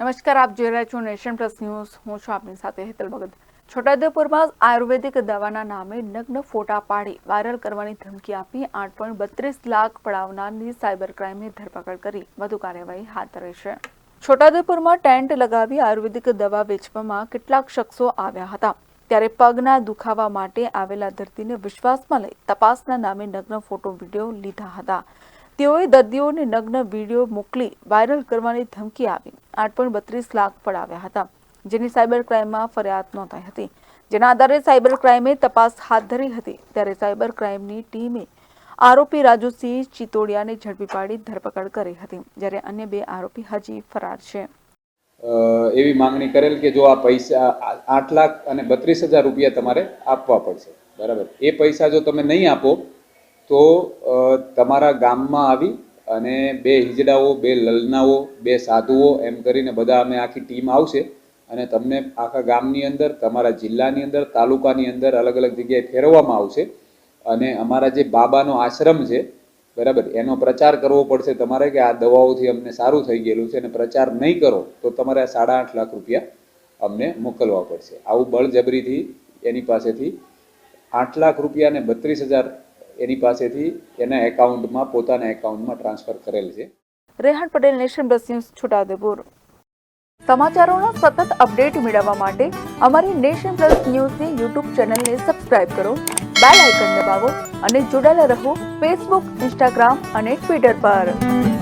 નમસ્કાર, આપ જોઈ રહ્યા છો નેશન પ્લસ ન્યૂઝ. હું છું આપની સાથે હેતલ ભગત. છોટાઉદેપુરમાં આયુર્વેદિક દવાના નામે નગ્ન ફોટા પાડી વાયરલ કરવાની ધમકી આપી આઠ પોઈન્ટ બત્રીસ લાખ પડાવનારની સાયબર ક્રાઇમની ધરપકડ કરી. વધુ કાર્યવાહી હાથ ધરી છે. છોટાઉદેપુરમાં ટેન્ટ લગાવી આયુર્વેદિક દવા વેચવામાં કેટલાક શખ્સો આવ્યા હતા. ત્યારે પગના દુખાવા માટે આવેલા દર્દીને વિશ્વાસમાં લઈ તપાસના નામે નગ્ન ફોટો, વીડિયો લીધા હતા. તેઓએ દર્દીઓને નગ્ન વીડિયો મોકલી વાયરલ કરવાની ધમકી આપી. આઠ બત્રીસ લાખ પડાવ્યા હતા, જેની સાયબર ક્રાઇમમાં ફરિયાદ નોંધાઈ હતી. જેના આધારે સાયબર ક્રાઇમે તપાસ હાથ ધરી હતી, ત્યારે સાયબર ક્રાઇમની ટીમે આરોપી રાજુસિંહ ચિતોડિયાને ઝડપી પાડી ધરપકડ કરી હતી, જ્યારે અન્ય બે આરોપી હજી ફરાર છે. એવી માંગણી કરેલ કે જો આ પૈસા આઠ લાખ અને બત્રીસ હજાર રૂપિયા તમારે આપવા પડશે, બરાબર? એ પૈસા જો તમે નહીં આપો, તો તમારા ગામમાં આવી અને બે હિજડાઓ, બે લલનાઓ, બે સાધુઓ એમ કરીને બધા અમે આખી ટીમ આવશે. અને તમને આખા ગામની અંદર, તમારા જિલ્લાની અંદર, તાલુકાની અંદર અલગ અલગ જગ્યાએ ફેરવવામાં આવશે. અને અમારા જે બાબાનો આશ્રમ છે, બરાબર, એનો પ્રચાર કરવો પડશે તમારે કે આ દવાઓથી અમને સારું થઈ ગયેલું છે અને પ્રચાર નહીં કરો, તો તમારે સાડા આઠ લાખ રૂપિયા અમને મોકલવા પડશે. આવું બળજબરીથી એની પાસેથી આઠ લાખ રૂપિયા અને બત્રીસ હજાર એની પાસેથી એના એકાઉન્ટમાં, પોતાના એકાઉન્ટમાં ટ્રાન્સફર કરેલ છે. Rehan Patel, Nation Plus News, Chhotaudepur. સમાચારોના સતત અપડેટ મેળવવા માટે અમારી નેશન પ્લસ ન્યૂઝની યુટ્યુબ ચેનલને સબસ્ક્રાઇબ કરો, બેલ આઇકન દબાવો અને જોડાયેલા રહો ફેસબુક, ઇન્સ્ટાગ્રામ અને ટ્વિટર પર.